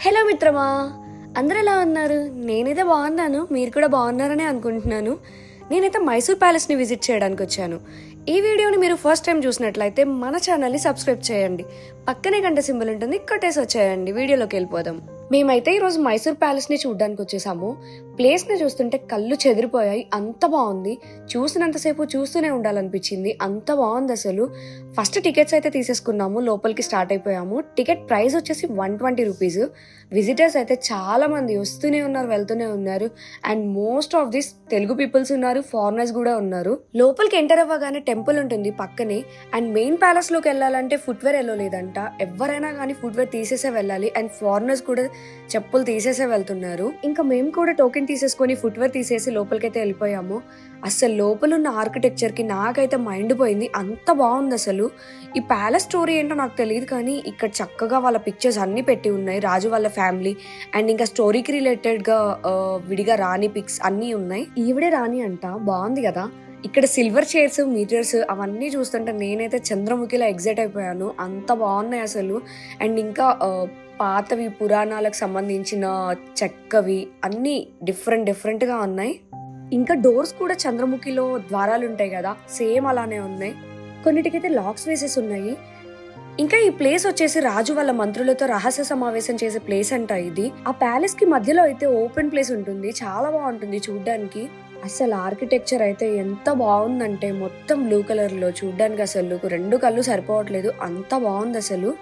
Hello మిత్రమా అందరు ఎలా ఉన్నారు? నేనైతే బాగున్నాను మీరు కూడా బాగున్నారని అనుకుంటున్నాను. నేనైతే మైసూర్ ప్యాలెస్ని విజిట్ చేయడానికి వచ్చాను. ఈ వీడియోని మీరు ఫస్ట్ టైం చూసినట్లయితే మన ఛానల్ని సబ్స్క్రైబ్ చేయండి. పక్కనే గంట సింబల్ ఉంటుంది కొట్టేసి వచ్చేయండి. వీడియోలోకి వెళ్ళిపోదాం. మేమైతే ఈరోజు మైసూర్ ప్యాలెస్ని చూడడానికి వచ్చేసాము. ప్లేస్ని చూస్తుంటే కళ్ళు చెదిరిపోయాయి. అంత బాగుంది. చూసినంతసేపు చూస్తూనే ఉండాలనిపించింది. అంత బాగుంది అసలు. ఫస్ట్ టికెట్స్ అయితే తీసేసుకున్నాము. లోపలికి స్టార్ట్ అయిపోయాము. టికెట్ ప్రైస్ వచ్చేసి వన్ ట్వంటీ రూపీస్. విజిటర్స్ అయితే చాలా మంది వస్తూనే ఉన్నారు వెళ్తూనే ఉన్నారు. And most of this Telugu peoples ఉన్నారు ఫారినర్స్ కూడా ఉన్నారు. లోపలికి ఎంటర్ అవ్వగానే టెంపుల్ ఉంటుంది పక్కనే. అండ్ మెయిన్ ప్యాలెస్లోకి వెళ్ళాలంటే ఫుట్వేర్ వెళ్ళలేదంట ఎవరైనా కానీ ఫుట్వేర్ తీసేసే వెళ్ళాలి. అండ్ ఫారినర్స్ కూడా చెప్పులు తీసేసే వెళ్తున్నారు. ఇంకా మేము కూడా టోకెన్ తీసేసుకొని ఫుట్వేర్ తీసేసి లోపలికైతే వెళ్ళిపోయాము. అసలు లోపల ఉన్న ఆర్కిటెక్చర్కి నాకైతే మైండ్ పోయింది. అంత బాగుంది అసలు. ఈ ప్యాలెస్ స్టోరీ ఏంటో నాకు తెలియదు కానీ ఇక్కడ చక్కగా వాళ్ళ పిక్చర్స్ అన్ని పెట్టి ఉన్నాయి. రాజు వాళ్ళ ఫ్యామిలీ అండ్ ఇంకా స్టోరీకి రిలేటెడ్గా విడిగా రాణి పిక్స్ అన్నీ ఉన్నాయి. ఈవిడే రాణి అంట. బాగుంది కదా. ఇక్కడ సిల్వర్ చైర్స్ మీటర్స్ అవన్నీ చూస్తుంటే నేనైతే చంద్రముఖిలా ఎగ్జైట్ అయిపోయాను. అంత బాగున్నాయి అసలు. అండ్ ఇంకా పాతవి పురాణాలకు సంబంధించిన చెక్కవి అన్నీ డిఫరెంట్ డిఫరెంట్గా ఉన్నాయి. ఇంకా డోర్స్ కూడా చంద్రముఖిలో ద్వారాలు ఉంటాయి కదా సేమ్ అలానే ఉన్నాయి. కొన్నిటికైతే లాక్స్ వేసేసి ఉన్నాయి. ఇంకా ఈ ప్లేస్ వచ్చేసి రాజు వాళ్ళ మంత్రులతో రహస్య సమావేశం చేసే ప్లేస్ అంట ఇది. ఆ ప్యాలెస్కి మధ్యలో అయితే ఓపెన్ ప్లేస్ ఉంటుంది. చాలా బాగుంటుంది చూడ్డానికి. అసలు ఆర్కిటెక్చర్ అయితే ఎంత బాగుందంటే మొత్తం బ్లూ కలర్లో చూడ్డానికి అసలు రెండు కళ్ళు సరిపోవట్లేదు. అంత బాగుంది అసలు.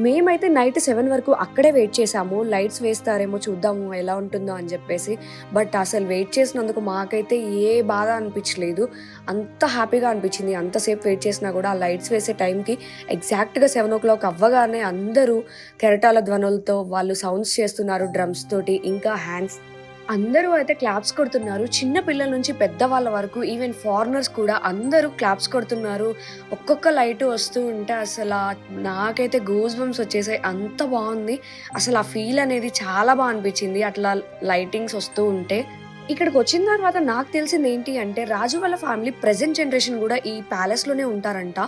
మేమైతే నైట్ సెవెన్ వరకు అక్కడే వెయిట్ చేసాము లైట్స్ వేస్తారేమో చూద్దాము ఎలా ఉంటుందో అని చెప్పేసి. బట్ అసలు వెయిట్ చేసినందుకు మాకైతే ఏ బాధ అనిపించలేదు. అంత హ్యాపీగా అనిపించింది. అంతసేపు వెయిట్ చేసినా కూడా ఆ లైట్స్ వేసే టైంకి ఎగ్జాక్ట్గా సెవెన్ ఓ క్లాక్ అవ్వగానే అందరూ కెరటాల ధ్వనులతో వాళ్ళు సౌండ్స్ చేస్తున్నారు డ్రమ్స్ తోటి. ఇంకా హ్యాండ్స్ అందరూ అయితే క్లాప్స్ కొడుతున్నారు. చిన్న పిల్లల నుంచి పెద్ద వాళ్ళ వరకు ఈవెన్ ఫారినర్స్ కూడా అందరూ క్లాప్స్ కొడుతున్నారు. ఒక్కొక్క లైట్ వస్తూ ఉంటే అసలు నాకైతే గూస్ బంప్స్ వచ్చేసాయి. అంత బాగుంది. అసలు ఆ ఫీల్ అనేది చాలా బాగా అనిపించింది. అట్లా లైటింగ్స్ వస్తూ ఉంటే. ఇక్కడికి వచ్చిన తర్వాత నాకు తెలిసింది ఏంటి అంటే రాజు వాళ్ళ ఫ్యామిలీ ప్రెసెంట్ జనరేషన్ కూడా ఈ ప్యాలెస్లోనే ఉంటారంట.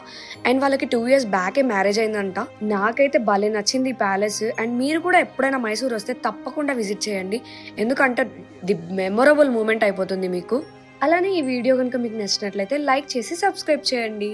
అండ్ వాళ్ళకి టూ ఇయర్స్ బ్యాకే మ్యారేజ్ అయిందంట. నాకైతే భలే నచ్చింది ఈ ప్యాలెస్ అండ్ మీరు కూడా ఎప్పుడైనా మైసూర్ వస్తే తప్పకుండా విజిట్ చేయండి. ఎందుకంటే ది మెమొరబుల్ మూమెంట్ అయిపోతుంది మీకు. అలానే ఈ వీడియో కనుక మీకు నచ్చినట్లయితే లైక్ చేసి సబ్స్క్రైబ్ చేయండి.